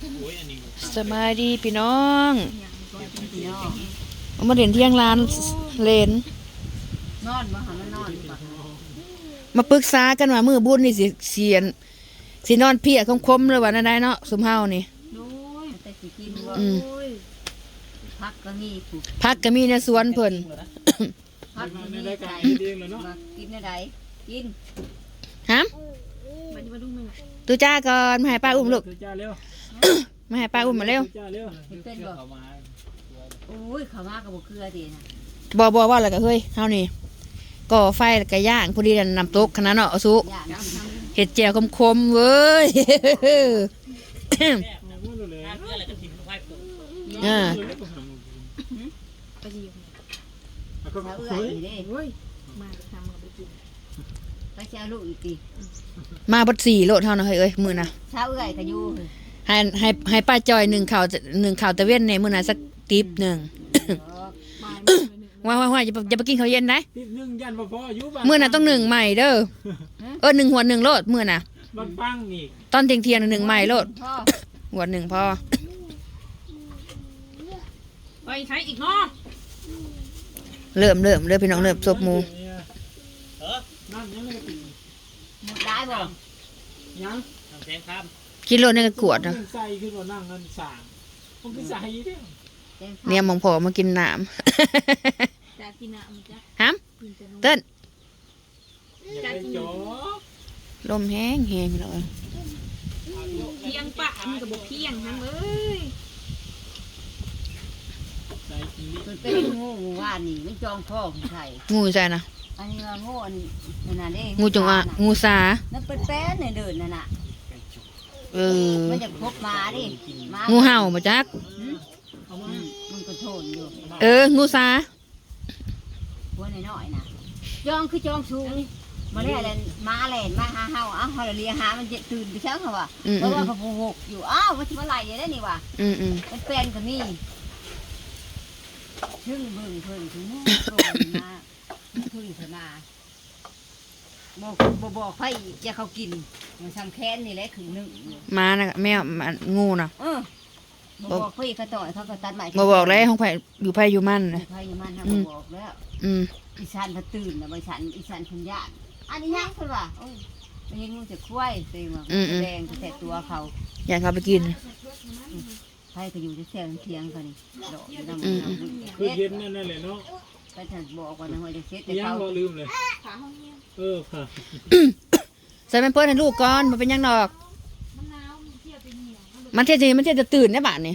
โอ้ยอันนี้สบายดีพี่น้องพี่น้องเอามาเด่นเที่ยงร้านเลนนอนบ่หันมานอนบ่มาปรึกษากันว่ามือบุญนี่สิเสียนสินอนเพียคมๆเลยว่านั่นได้เนาะสมเฮานี่โอ้ยแต่สิกินบ่อืมโอ้ยพักก็มีผูกพักก็มีในสวนเพิ่นพักก็ในมีรายการไก่เองเลยเนาะมากินได้กินฮะตูจ้าก่อนมาให้ป้าอุ้มลูกเจ้าเร็ว มาให้ป้าอุ้มมาเร็วเจ้าเร็วเห็นเป็นบ่เข้ามาโอ้ยข้าวมาก็บ่เกลือดีนะบ่บ่ว่าแล้วก็เฮ้ยเฮานี่ก่อไฟแล้วก็ย่างพอดีนั่นน้ำตกขนาดเนาะเอาสุย่างทำเห็ดแจ่วคมๆเว้ยพูดเลยอ่าก็ชาวเอื้อเฮ้ยยนี่เด้ไปเช้าลูกอีกทีมาบดสี่โลดเท่านะเฮ้ยเอ้ยมือนะชาวเอื้อยก็อยู่ ให้ให้ให้ป้าจอยหนึ่งข่าวหนึ่งข่าวตะเว้นในมือนะสักติบหนึ่งว่าว่าว่าอย่าไปอย่าไปกินข้าวเย็นนะติดหนึ่งยันพออายุบ้านมือน่ะต้องหนึ่งใหม่เด้อเออหนึ่งหัวหนึ่งโลดมือน่ะบ้านปังอีกตอนเที่ยงเที่ยงๆหนึ่งใหม่โลดพ่อหัวหนึ่งพอไปใช้อีกเนาะเริ่มเริ่มเริ่มพี่น้องเริ่มซบหมูนั่นยังไม่ติดหมดได้บ่ยังแสงครับ กินโลนึงก็ขวดนะใส่ขึ้นมานั่งเงินสางมันคือใส่เด้อแกงเนี่ยมองพอมากินน้จะกินน้ำจ้ะำฮัมเต้นอย่าไปจ่อลมแห้งแห้งพี่น้องเอ้ยเพียงปะมันก็บอกเพียงทั้งเอ้ยใส่กินนิดมันเป็นงูหมู่บ้านนี่มันจองพ่อของไทยงูใส่นะอันนี้ว่างูอันนั่นน่ะเด้งูจงอะงูสานั่นเป็นแป้นเนี่ยเดินนั่นน่ะ เออมันจะพบหมาดิหมางูเห่ามาจักเอามาอืมมันก็โทนอยู่เออ งูสาหัวน้อยๆน่ะจองคือจองสูงมาแล้วแลนมาแลนมาหาเฮาเอ้าเฮาเรียกหามันจะตื่นไปเช้าเขาว่ะอืมเพราะว่าเขาโหกอยู่อ้าวมันสิมาไล่อยู่ได้นี่ว่ะอืมอืมมันแฟนก็มีซึ่งเบิ่งเพิ่นถึงโโตมาพึ่งเพิ่นมา บอกบอกบอกไผจะเขากินมันทำแค้นนี่แหละคือหนึ่งอยู่มานะแมวมันงูนะเออบอกบอกพี่เขาต่อยเขาก็ตัดใหม่มาบอกเลยห้องไผ่อยู่ไผ่อยู่มันนะใครมันทำบอกแล้วอืมอีสานพตื่นนะอีสานอีสานคุณญาติอันนี้ยังคือว่าโอ้ยไม่เห็นมึงจะคุ้ยเต็มอะแดงแต่ตัวเขาอยากเขาไปกินใครก็อยู่ที่เสียงเทียงกันนี่ดอกน้ำอืมันมน้ำคือเด็เย็ดนนั่นนั่นแหละเนาะ ก็จะบอกว่าน้ำมันจะเช็ดแต่ยังเขาเราลืมเลย ขาห้องเนี้ยเออค่ะใส่เป็นเปิ้ลให้ลูกก่อนมันเป็นหยังดอกมันหนาวมันเที่ยวไปเหนียวมันมันเที่ยงมันเที่ยงจะตื่นได้บ้านนี่นี่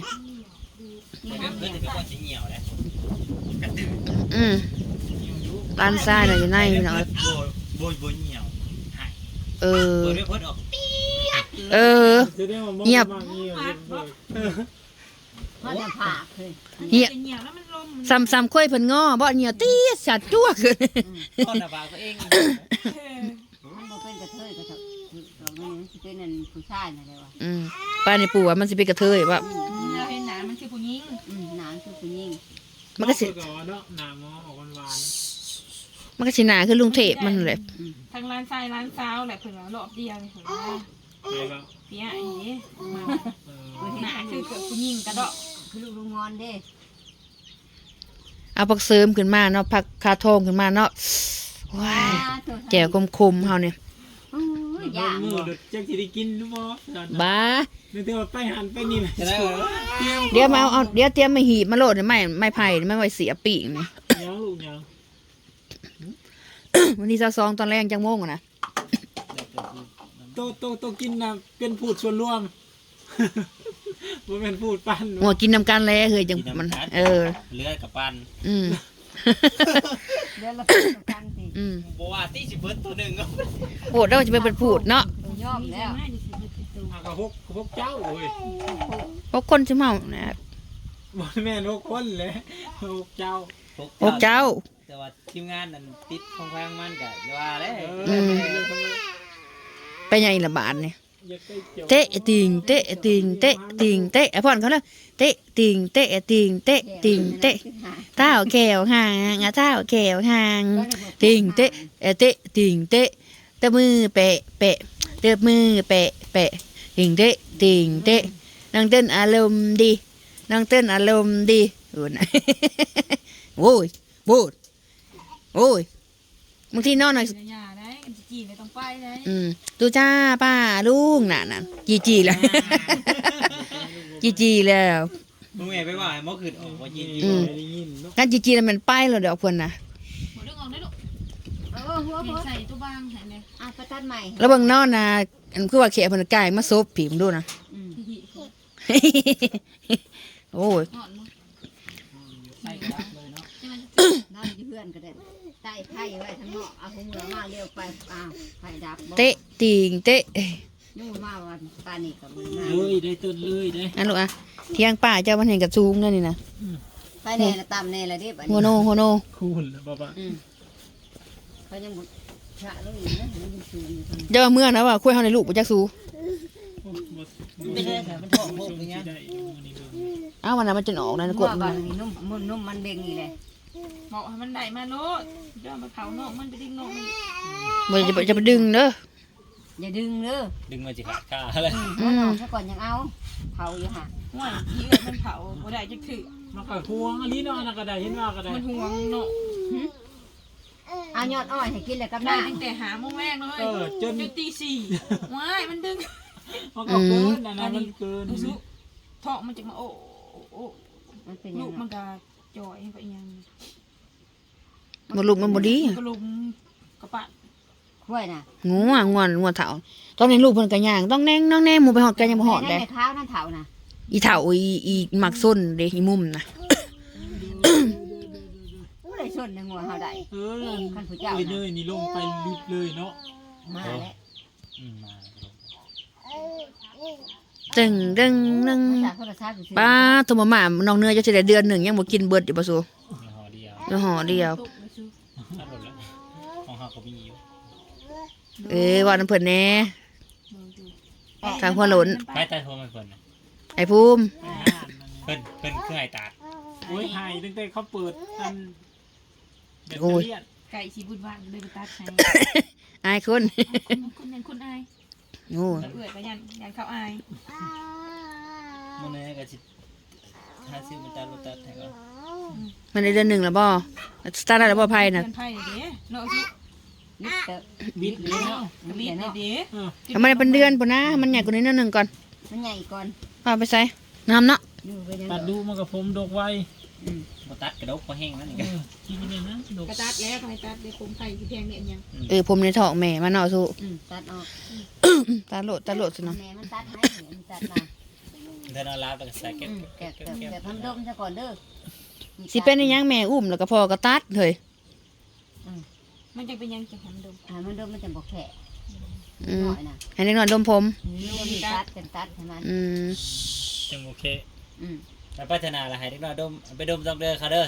เพื่อนน้ำเพื่เนี่อนยจะเป็นคนสีเหี่ยวแหละกระตืออืมร้านซ้ายน่ะอยู่ในพี่น้องโบโบโบเหี่ยวหายเออ โบไม่พ้นออก เออ จะได้มามองเงียบ มากเงียบเลย เขาจะผ่าเลยเหี้ยเป็นเหนียวแล้วมันลมซ้ำซ้ำค่อยเพิ่นง้อบ่เหนียวตี้สัตว์จ้วกต้นระบาดตัวเองเออมันบ่เป็นกระเทยกระเทยเราไม่รู้สิเป็นนั่นผู้ชายนั่นเลยว่ะอืมป้านี่ปู่ว่ามันสิเป็นกระเทยว่าเราเห็นหนามันคือผู้หญิงอืมนานคือผู้หญิงมันก็สิก่อนเนาะหนามอออกหวานมันก็สิหนาคือลุงเทพมันแหละทางร้านทรายร้านซาวแหละเพิ่นว่ารอบเดียวเห็นว่าๆไปแล้วเปียอันนี้เออหนาคือเกิดผู้หญิงกระเดาะ คือลูกลุงงอนเด้เอาผักเสริมขึ้นมาเนาะผักคาทองขึ้นมาเนาะว้ายแจ่วคมๆเฮาเนี่ยโอ้ยย่างมือบ่ เด็ดจังสิได้กินหรือบ่บ้า นึกถึงว่าไปหันไปนี่แหละจะได้เหรอ เดี๋ยวมาเอาเอาเดี๋ยวเตรียมมาหีบมาโหลดเนี่ยไม่ไม่ไผ่นี่ไม่ไว้เสียปีกนี่ยังลูกยังวันนี้ซาซองตอนแรกจังโมงอะนะโตโตโตกินน่ะเป็นพูดส่วนรวม บ่แม่นพูดปั้นหัวกินน้ำกันแล้วเฮ้ยจังมัน เออ เลือดกับปันอืมเดือนละเป็นกันสิอืมบัวที่สิเบิร์ตตัวหนึ่งก็โปดแล้วจะไปเป็นพูดเนาะยอมแล้วง่ายที่สุดคือตัวอะก็หกหกเจ้าโอ้ยพวกคนจะเมานะครับบ่แม่นหกคนแหละหกเจ้าพวกเจ้า แต่ว่าทีมงานนั่นติดของพางมันกับว่าแล้วเอออืมเรื่องทำไมไปยังอีละบาทเนี่ยอย่าไป เตะติงเตะติงเตะติงเตะไอพ่อนเขาเลยเตะติงเตะติงเตะติงเตะเท้าแขวห่างอะเท้าแขวห่างติงเตะเอเตะติงเตะตะมือเปะเปะเตะมือเปะเปะติงเตะติงเตะน้องเต้นอารมณ์ดีน้องเต้นอารมณ์ดีโอ้ยโอ้ยโบูดโอ้ยบางทีนอนหน่อย อย่าได้กันจีนไม่ต้องไปได้อืมตูจ้าป้าลุงน่ะน่ะจีจีแล้วจีจีแล้ว มึงแม่ไปว่าให้หมอขึ้นออกบ่ยินอยู่อืมไม่ได้ยินเนาะกันจีจีแล้วมันไปแล้วเดี๋ยวเพิ่นน่ะหมดเรื่องออกได้ลูกเออหัวเปลี่บ่ยนใส่ตัวบางใส่เลยอะไปตัดใหม่แล้วเบิ่งนอนน่ะอันคือว่าเขะเพิ่นกายมาซบผิมดูนะ อืมโอ้ยหอนมั้งใส่กลับเลยเนาะใช่ไหมนอนอยู่เพื่อนก็ได้ ใต้ไผ่ไว้ทั้งนอกเอาหัวเรือมาเลี้ยวไปอ้าวไผ่ดับบ่เตะติงเตะยุ่งมาวันตานี่กับมือมาเลยได้ต้นเลยได้อันลูกอะเที่ยงป้าเจ้ามันเห็นกับซูงนั่นนี่นะไปแน่ละตามแน่ละเด้บัดหัวนี้โนหัวโนคูณแล้วป้าป้าอืมเขายังบ่ชะลงอีกนะมันยังสูงอยู่ทางเจ้าว่าเมื่อนะว่าคุยเฮาในลูกบ่จักซูเป็นได้แต่มันท้องโพกอย่างเงี้ยได้มันนี่เบิ่งเอ้าวันนั้นมันจะออกนะกหัดวมับางนนี่นุ่มมันนุ่มมันเบ่งนี่แหละ เหมาะให้มันได้มาโลดเดี๋ยวเอามาเผานอกมันไปดิ้งนอกมันบ่จะไปจะไปดึงเด้อ อย่าดึงเด้อดึงมาสิขาดขาอะไรอืม เอาออกซะก่อนยังเอาเผาอยู่ห่ะห่วยยี่เอ้ยมันเผาบ่ได้จักถือมันก็ห่วงอันนี้เนาะอันนั้นก็ได้เห็นว่าก็ได้มันห่วงเนาะเอายอดอ้อยให้กินเลยกับหได้น้าตั้งแต่หาโมงแรกเลยเออจนจนตีสี่ว้ายมันดึงมันก็เกินอันนั้นมันเกินดูสุท้องมันจะมาโอ้โอ้มันเป็นลูยังกไงมันก็ จ่อยไปอีหยังบ่ลูกมันบ่ดีก็ลุมกระปะข้วยน่ะงูอะงวนงัวเฒ่าตอนนี้ลูกเพิ่นก็ย่างต้องแน่งน้องแน่หมู่ไปฮอดกันยังบ่ฮอดนั่เด้นในข้าวนั่นเถาน่ะอีเฒ่าอีอีมักส้นเด้อีมุมน่ะอู้ได้ชนในงัวเฮาได้เออคันผู้เจ้าเอ้ยน่ะเลยนี่ลงไปลึกเลยเนาะมาแล้วอืมมา ตึงดึงนึงจากโทรศัพท์อยู่ป้าตัวมาม่าน้องเนื้อจะสิได้เดือนหนึงยังบ่กินเบิดอยู่บ่ซูห่อเดียวเดี๋ยวห่อเดียวตุกไปซื้อถ้าหมดแล้วของเขาก็มีอยู่เอ้ยว่าน้ำเพิ่นแหน่ทางหัวโล้นไปแต่โทรมาเพิ่นน่ะไอ้ภูมิไปหาอันนั้นเพิ่นเพิ่นคือให้ตาดโอ้ยหายตั้งแต่เขาเปิดอันแบตเตอรี่อะไก่สีบุญวางเลยไปตัดให้อายคนคุณคุณยังคุณอาย โอ้เอื่อยไปยันยันเขาอายมื้อนี้ก็สิถ้าซื้อมันตัดรถตัดให้ก็มันได้เดือนหนึ่งแล้วบ่สตาร์ทได้แล้วบ่ไพ่น่ะเงินไพ่เด้เนาะสินิดเตอะบิดเลยเนาะกระลีดเด้เออทำไมได้เป็นเดือนปุ่นนะมันใหญ่กว่านี้นิดหนึงก่อนมันใหญ่ก่อนเอาไปใส่น้ำเนาะอยู่ไปยังตัดดูมันกับผมดกไว้อืม บ่ตัดกระดกบ่แห้งนั่นนี่เอก็อกินนี่นะดกกระตัดแล้วไพ่ตัดเดี๋ยวคมไข่ที่แพงเนี่ยยังเออผมในท้องแม่มันเอาสู้อืมตัดออกตาโหลดตาโหลดสิเนาะแม่มันตัดให้มันตัดมาเดินเอาลาบแล้วก็ใส่เก็บอืมเก็แกะบแกะเก็บแกะทำดมซะก่อนเด้อสิเป็นอีหยังแม่อุ้มแล้วก็พอก็ตัดเฮ้ยมันจะเป็นยังจะหันดมอ่ามันดมมันจะบอกแขะอืมหน่อยน่ะให้เด็กน้อยดมผมนี่มันมีตัดกันตัดให้มันอืมจังโอเคอืม แล้วพัฒนาละให้เด็กน้อยดมไปดมต้องเด้อเขาเด้อ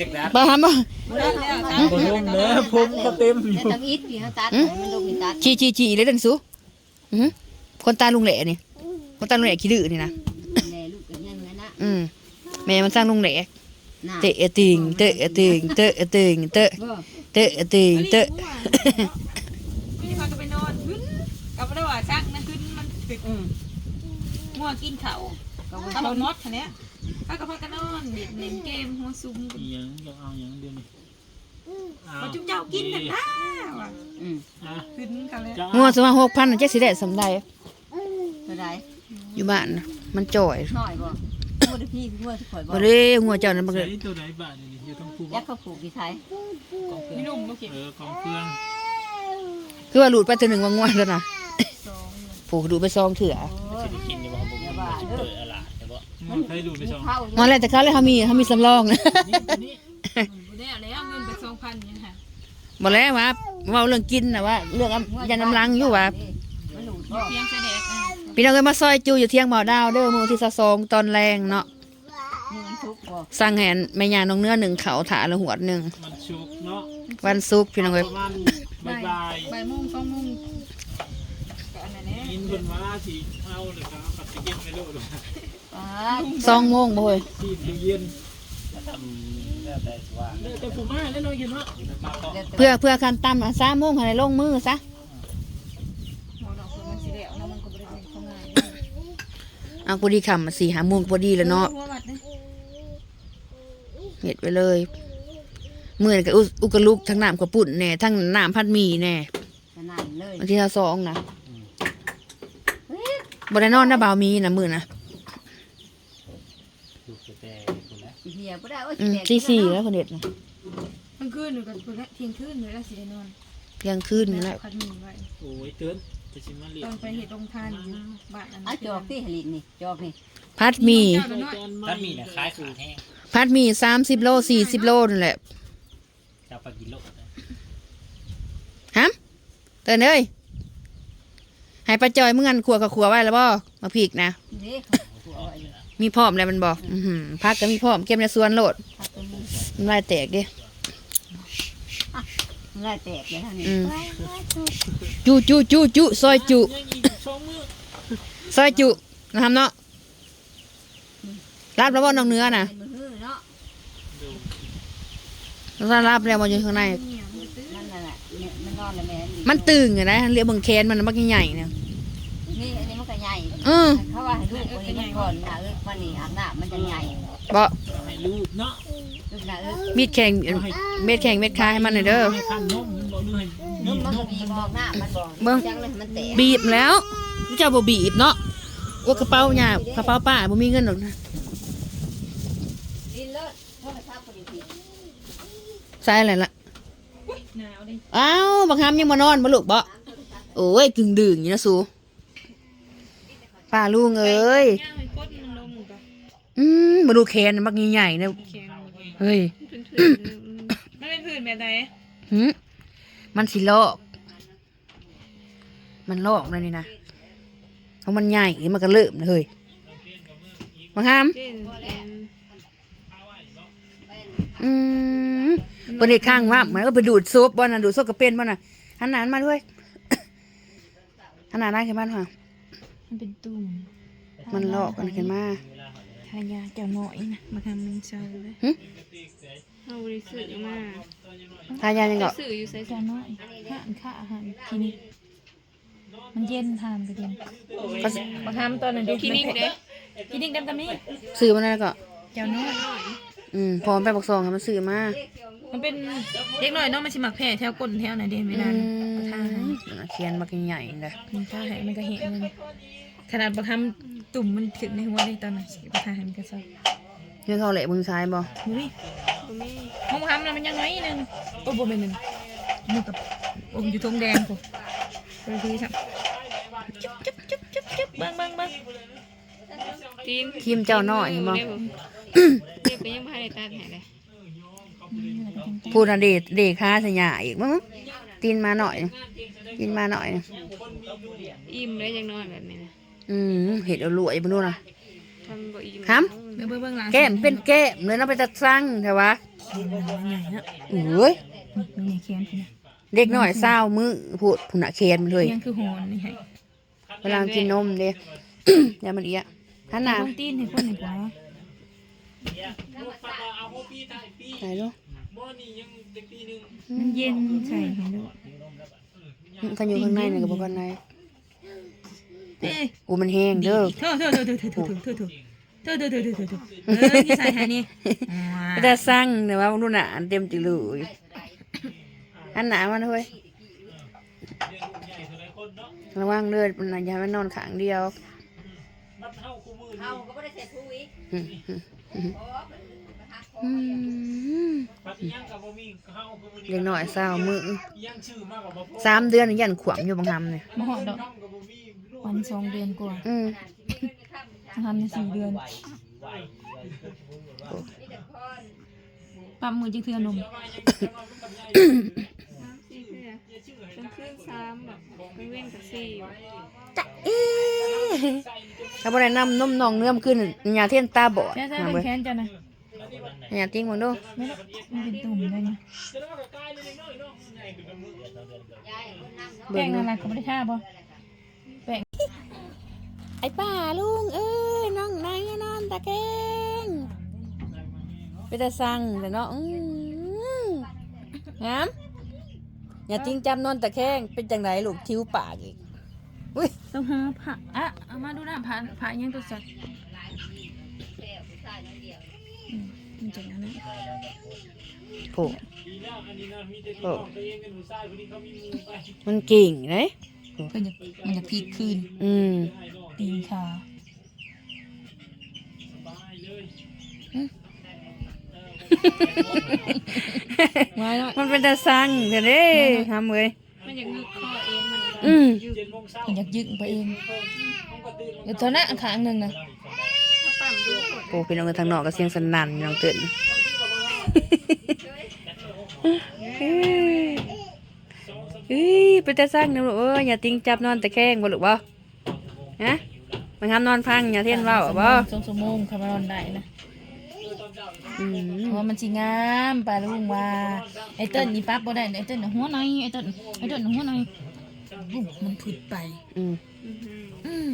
จักดับบ่ทำบ่มันแล้วแล้วบนลงเด้อผมก็เต็มอยู่แต่ทำอีทพี่เขาตัดให้มันดมมีตัดจีจีจีเลยเดันสูอือหือคนตาลุงแหล่นี่คนตาลุงแหล่ขี้ดื้อนี่นะแม่ลูกกันยังไงนะอืมแม่มันสร้างลุงแหล่น่ะเตะอะติงเตะอะติงเตะอะติงเตะบ่เตะอะติงเตะไม่ได้พากันไปนอนขึ้นกับระหว่างช่างนะขึ้นมันตึกอืมงัวกินเขา ก็บ่ถ้าชเรานมดคันเนี้ยถ้ากับพากันนอนเล่นเล่นเกมหัวซุ้มอีหยังจะเอาอย่างเดียวนี่เอามาจุ๊บเจ้ากินกันนะว่ะอืมอะขึ้นเขาเลยจะงัวเอาสมา6,000น่ะจักสิได้สำใดเท่าไหร่อยู่บ้านน่ะมันจ่อยหน่อยบ่บ่ได้พี่บ่ได้ข่อยบ่บ่ได้งัวเจ้านั้นบ่ใช้ได้ตัวไหนบ้านนี่อยู่ต้องพูดยักษ์เขาผูกที่ไทยไม่นุ่มโอเคเออกองเครื่องคือว่าหลุดไปตัวหนึ่งว่างัวแล้วนะสองผูกดูไปซองเถื่อโอ้สิได้กินอยู่บ่ผมบ่สิเปิดอะ มันใช้ดูไปสองเข้างัวแล้วแต่เขาเลยเขามีเขามีสำรองนะนี่ตัวนี้บุได้แล้วเงินไปสองพันเนี่ยค่ะบ่แล้วว่าเว้าเรื่องกินน่ะว่าเรื่องยาน้ำลังอยู่ว่ามันหลุดอยู่เพียงเสด็จพี่น้องเอ้ยมาซอยจูอยู่เที่ยงบ่อดาวเด้อมื้อวันที่22ตอนแรงเนาะนี่มันทุกข์บ่สั่งแหนแม่ย่าน้องเนื้อหนึ่งเขาถาละหัวดหนึ่งมันชุกเนาะวันศุกร์พี่น้องปเอ้ยระมาณบ่ายบ่ายบ่ายโมงสองโมงก็อันนั้นแหละกินเพิ่นว่าสิเอาเลยครับปัดตะเกียบไปโลดป้า สองโมงบ่เฮ้ยที่ตู้เย็นทำแล้วแต่ว่าแล้วแต่ผมมาแล้วเนาะอยู่เนาะมาก็เพื่อเพื่อการตำอะสามโมงให้ลงมือซะหัวดอกคือมันสีเหลวแล้วมันก็บริเวณเข้างานเอาพอดีคำมาสี่หาโมงพอดีแล้วเนาะหัววัดนะเห็ดไปเลยเมื่อกับอุกลุกทั้งน้ำกระปุ่นแน่ทั้งน้ำพัดหมีแน่ขนาดเลยบางทีเราสองนะบได้นอนนะบ่าวมีนะมือนะ ดูแต่ คนละเฮียบ่ได้โอ้ยอืมแตกสี่สี่แล้วคนเด็ดนะมันคืนหนูกับคนละเที่ยงคืนหนูแล้วสิได้นอนเที่ยงคืนนี่แหละพัดหมีไว้โอ้ยเตือนจะชิมมาเรียตอนไปเห็ดลงทานอยู่บ้านอันเอาจอกที่หลินนี่จอกนี่พัดหมีถ้ามีเนี่ยคล้ายขาแห้งพัดหมีสามสิบโลสี่สิบโลนั่นแหละจะไปกิโลนะฮะเตือนเลยให้ป้าจอยเมื่องันขัวกับขัวไว้แล้วบ่มาพีกนะเด้เขาตัวเอาไว้ มีพร้อมแล้วมันบอกอื้อหือพักก็มีพร้อมเก็บในสวนโหลดพักตรงนี้มันลายแตกเดิมันได้แตกเลยท่านนี่อืมจุจุจุจุซอยจุยังอีกสองมื้อซอยจุนะครับเนาะรับแล้วบ่น้องเนื้อน่ะเป็นมือหื้อเนาะถ้ารับแล้วมันอยู่ข้างในนั่นน่ะแหละเนี่ยมันนอนแล้วแม่นี่มันตึงอะนะเรียกเบิ่งแคนมันมันใหญ่ๆเนี่ยนี่อันนี้มันก็ใหญ่เออเขาว่าให้ลูกคนนี้มันก่อนนะเอิก มันนี่อาบน้ำมันจะใหญ่บ่ให้ลูกเนาะลูกนะเอิกมีดแข็งเม็ดแข็งเม็ดคายให้มันหน่อยเด้อ ให้ขั้นนมมันบอกด้วยนุ่มมันก็บีบบอกหน้ามันบอกเบิ่ง จังเลยมันแตกบีบแล้วเจ้าบ่บีบเนาะว่ากระเป๋าหยาบกระเป๋าป้าบ่มีเงินหรอกนะดินเลิศโทรศัพท์พอดีสิใส่อะไรล่ะหนาวเลยอ้าวบักฮามยังมานอนบ่ลูกบ่โอ้ยกึ่งดึงอยู่นะสูป้าลุงเอ้ย ย่างมันกดมันลงกับ อืมมาดูแคนมักใหญ่ๆนะแขนเฮ้ยพื้นๆมันเป็นพื้นแบบไหนหึมันสิลอก มันลอกเลยนี่นะเพราะมันใหญ่มันก็เริ่มเลยเฮ้ยบักฮามเด่นเป็นอืมเปิดข้างว่ามันก็ไปดูดซุปบ่น่ะดูดซุปกระเป็นบ่น่ะหันหนานมาด้วย หันหนานมาขึ้นมาหน่อยมันเป็นตุ่มมันลอกกันขึ้นมา ทายาเจ้าหน่อยนะมาทำมันเศร้าเลยหึเอาบริสุทธิ์มากทายายังก็สื่ออยู่ใส่จานน้อยห่านข้าห่านคลินิกมันเย็นทานไปเย็นเขามาทำตอนนั้นเด็กคลินิกเด้คลินิกดำตำนี้ซื้อมาแล้วก็เจ้าน้อยอืมพอมันไปบอกซองให้มันซื้อมามันเป็นเด็กน้อยเนาะมันสิมักแพ้แถวก้นแถวไหนเด่นไม่อืนานมทาให้เขียนมักใหญ่ๆเลยมันทาให้มันก็เห็นมัน ขนาดบางคำตุ่มมันขึ้นในหัวเลยตอนนั้นสิบทาให้มันก็เศร้าเรื่องเขาแหละมือซ้ายบ่อุ้ยห้องทำน่ะมันยังไงนึงโอ้โบเป็นหนึ่งมือกับโอ้อยู่ทงแดงผมไปคุยสับจุ๊บจุ๊บจุ๊บจุ๊บจุ๊บเบิ้งเบิ้งเบิ้งตีนทีมเจ้าน้อยเห็นบ่เรียกไปยังพายในตาแผลเลยพูดน่ะเดดเดดค้าสยาอีกมั้งตีนมาหน่อยตีนมาหน่อย อิ่มเลยยังนอนแบบนี้นะ อืมเห็ดเอาลวยบ่นู่นน่ะทำบ่อิ่มครับเบิ้งเบิ้งหลังแก้มเป็นแก้มเลยเนาะไปตัดสั่งใช่ปะใหญ่นะโอ้ยมันใหญ่แขนพี่นะเด็กน้อยเศร้ามือพูดผุนอะเคนมันเลยยังคือหอนนี่ให้เวลากินนมเด้อย่ามันเอียขันหนาต้องตีนให้คนหนึ่งกว่าไหนลูกมันเย็นใส่เห็นดูขันอยู่ข้างในนี่กับข้างใน เอ้ยอูมันแห้งเด้อเธอเธอเธอเธอเธอเธอเธอเธอเธอเธอเธอเธอเธอเธอเออที่ใส่ให้นี่แต่สั่งแต่ว่าดูหนาเต็มจิเลยอันหนามันเฮ้ยระวังเลือดมันอย่าให้มันนอนขางเดียวเขาก็ไม่ได้เสร็จผู้อีกอืมอืมอืมอืมปัดยังกับบ่มีเข้าคือมื้อนี้เด็กน้อยเศร้ามือยังชื่อมากกว่าบ่พอสามเดือนยันขวมอยู่บางคำเนี่ย วันสองเดือนกว่าอืมทำในสี่เดือนปั๊มมือจิงเทือนมเป็นคลื่นซ้ำแบบไม่เว้นกับสี่เอ๊ะถ้าบ่ได้นำนมนองเนื้อมขึ้นยาเทียนตาบอดแค่ใช่เอาเป็นเว้ยแค้นจ้ะนะยาติ้งมึงดูไม่ละมันเป็นตุ่มเลยนะเบิ่แป้งงดูอะไรก็ไม่ได้ท่าบ่ ไอ้ป้าลุงเอ้ยน้องนายนอนตะแกงไปแต่สั่งแต่เนาะอืมงามอย่าติ้งจำนอนตะแคงเป็นจังไรลูกทิวปากอีกอุ้ยต้องหาผ้าอะเอามาดูนะผ้าผ้ายังตัวสัตว์อืมมันจะนั่นนะโผล่ปีหน้าอันนี้นะมีแต่พี่น้องตัวเองเป็นผู้ชายคนนี้เขามีหมูไปมันเก่งเลย เพิ่นจะมันจะพีกคืนอืมให้น้องตีนขาสบายเลยไว้แล้วมันเป็นตาสั่งเดี๋ยวนี้ทำเลยมันอย่างงึกคอเองมันอืมเจ็ดโมงเช้ามันอยากยึกไปเองผมก็ตื่นเดี๋ยวตอนนั้นข้างหนึ่งนะถ้าปั่มดูกดโอ้พี่น้องกันทางนอกก็เสียงสนั่นพี่น้องตื่น เฮ้ยเป็นตาสั่งนะลูกเอ้ยอย่าติ้งจับนอนตะแคงบ่ลูกบ่ฮะมันทำนอนพังอย่าเทียนเว้าบ่สองชั่วโมงคำนอนได้นะอืมเพราะว่ามันสิงามปลาลุงว่าไอ้เติ้ลนี่ปั๊บบ่ได้ไอ้เติ้ลน่ะหัวหน่อยไอ้เติ้ลไอ้เติ้ลน่ะหัวหน่อยบุ้มันผุดไปอืมอืม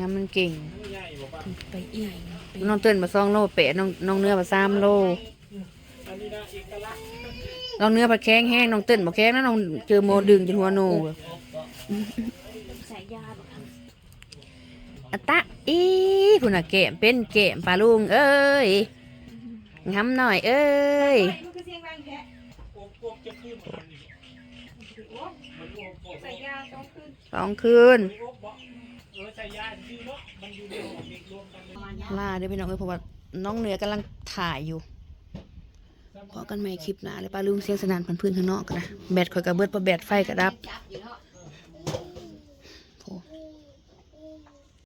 ทำมันเก่งผุดไปเองไปน้องเตือนมาสองโลเปะน้องน้องเนื้อมาสามโลอั น้องเนื้อผัดแข้งแห้งน้องเต้นปลาแข้งนะน้องเจอโมดึงจนหัวโนอัตะอีคุณอะเกมเป็นเกมปลาลุงเอ้ยงำหน่อย เอ้ยสองคืนล่าเดี๋ยวพี่น้องเอ้ยเพราะว่าน้องเหนือกำลังถ่ายอยู่ พอกันใหม่คลิปหน้าเลยปลาลุงเสียงสนานพันพื้นข้างนอกกันนะแบตคอยกระเบิดปะแบตไฟกระดับ